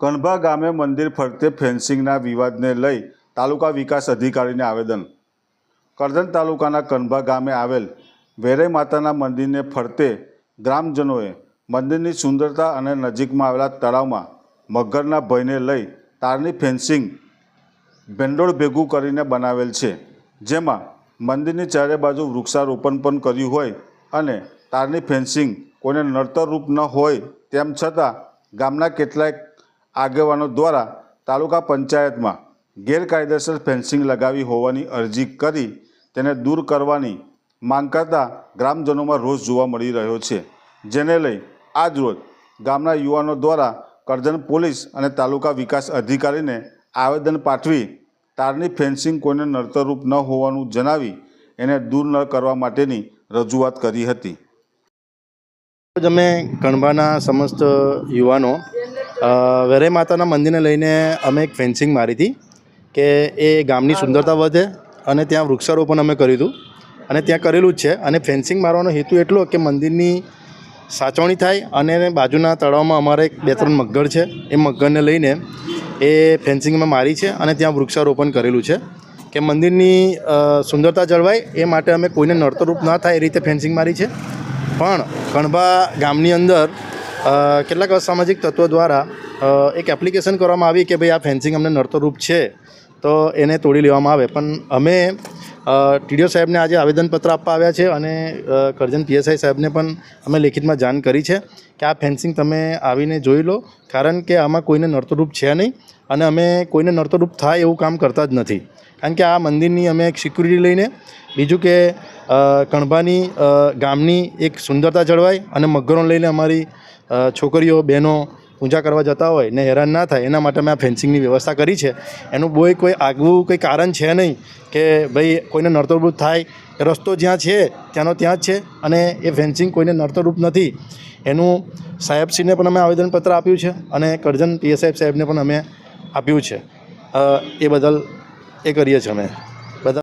કણભા ગામે મંદિર ફરતે ફેન્સિંગના વિવાદને લઈ તાલુકા વિકાસ અધિકારીને આવેદન. કરજણ તાલુકાના કણભા ગામે આવેલ વેરાઈ માતાના મંદિરને ફરતે ગ્રામજનોએ મંદિરની સુંદરતા અને નજીકમાં આવેલા તળાવમાં મગરના ભયને લઈ તારની ફેન્સિંગ ભેંડોળ ભેગું કરીને બનાવેલ છે. જેમાં મંદિરની ચારે બાજુ વૃક્ષારોપણ પણ કર્યું હોય અને તારની ફેન્સિંગ કોઈને નડતરરૂપ ન હોય તેમ છતાં ગામના કેટલાક આગેવાનો દ્વારા તાલુકા પંચાયતમાં ગેરકાયદેસર ફેન્સિંગ લગાવી હોવાની અરજી કરી તેને દૂર કરવાની માંગ કરતા ગ્રામજનોમાં રોષ જોવા મળી રહ્યો છે. જેને લઈ આજરોજ ગામના યુવાનો દ્વારા કરજણ પોલીસ અને તાલુકા વિકાસ અધિકારીને આવેદન પાઠવી તારની ફેન્સિંગ કોઈને નડતરરૂપ ન હોવાનું જણાવી એને દૂર ન કરવા માટેની રજૂઆત કરી હતી. અમે કણબાના સમસ્ત યુવાનો વેરાઈ માતાના મંદિરને લઈને અમે એક ફેન્સિંગ મારી હતી કે એ ગામની સુંદરતા વધે અને ત્યાં વૃક્ષારોપણ અમે કર્યું હતું. અને ત્યાં કરેલું જ છે. અને ફેન્સિંગ મારવાનો હેતુ એટલો કે મંદિરની સાચવણી થાય અને બાજુના તળાવમાં અમારે એક બે ત્રણ મગર છે. એ મગરને લઈને એ ફેન્સિંગ અમે મારી છે અને ત્યાં વૃક્ષારોપણ કરેલું છે. કે મંદિરની સુંદરતા જળવાય એ માટે અમે કોઈને નડતરરૂપ ન થાય એ રીતે ફેન્સિંગ મારી છે. પણ કણભા ગામની અંદર કેટલાક અસામાજિક તત્વો દ્વારા એક એપ્લિકેશન કરવામાં આવી કે ભાઈ આ ફેન્સિંગ અમને નડતરૂપ છે, તો એને તોડી લેવામાં આવે. પણ અમે ટીડીઓ સાહેબને આજે આવેદનપત્ર આપવા આવ્યા છે અને કરજન પીએસઆઈ સાહેબને પણ અમે લેખિતમાં જાણ કરી છે કે આ ફેન્સિંગ તમે આવીને જોઈ લો, કારણ કે આમાં કોઈને નડતરૂપ છે નહીં અને અમે કોઈને નડતરૂપ થાય એવું કામ કરતા જ નથી. કારણ કે આ મંદિરની અમે એક સિક્યુરિટી લઈને, બીજું કે કણભાની ગામની એક સુંદરતા જળવાય અને મગરો લઈને અમારી છોકરીઓ, બહેનો પૂજા કરવા જતા હોય ને હેરાન ના થાય, એના માટે મેં આ ફેન્સિંગની વ્યવસ્થા કરી છે. એનું બહુ કોઈ આગવું કોઈ કારણ છે નહીં કે ભાઈ કોઈને નડતરરૂપ થાય, રસ્તો જ્યાં છે ત્યાંનો ત્યાં જ છે અને એ ફેન્સિંગ કોઈને નડતરરૂપ નથી. એનું સાહેબશ્રીને પણ અમે આવેદનપત્ર આપ્યું છે અને કરજન પીએસએફ સાહેબને પણ અમે આપ્યું છે. એ બદલ એ કરીએ છીએ અમે.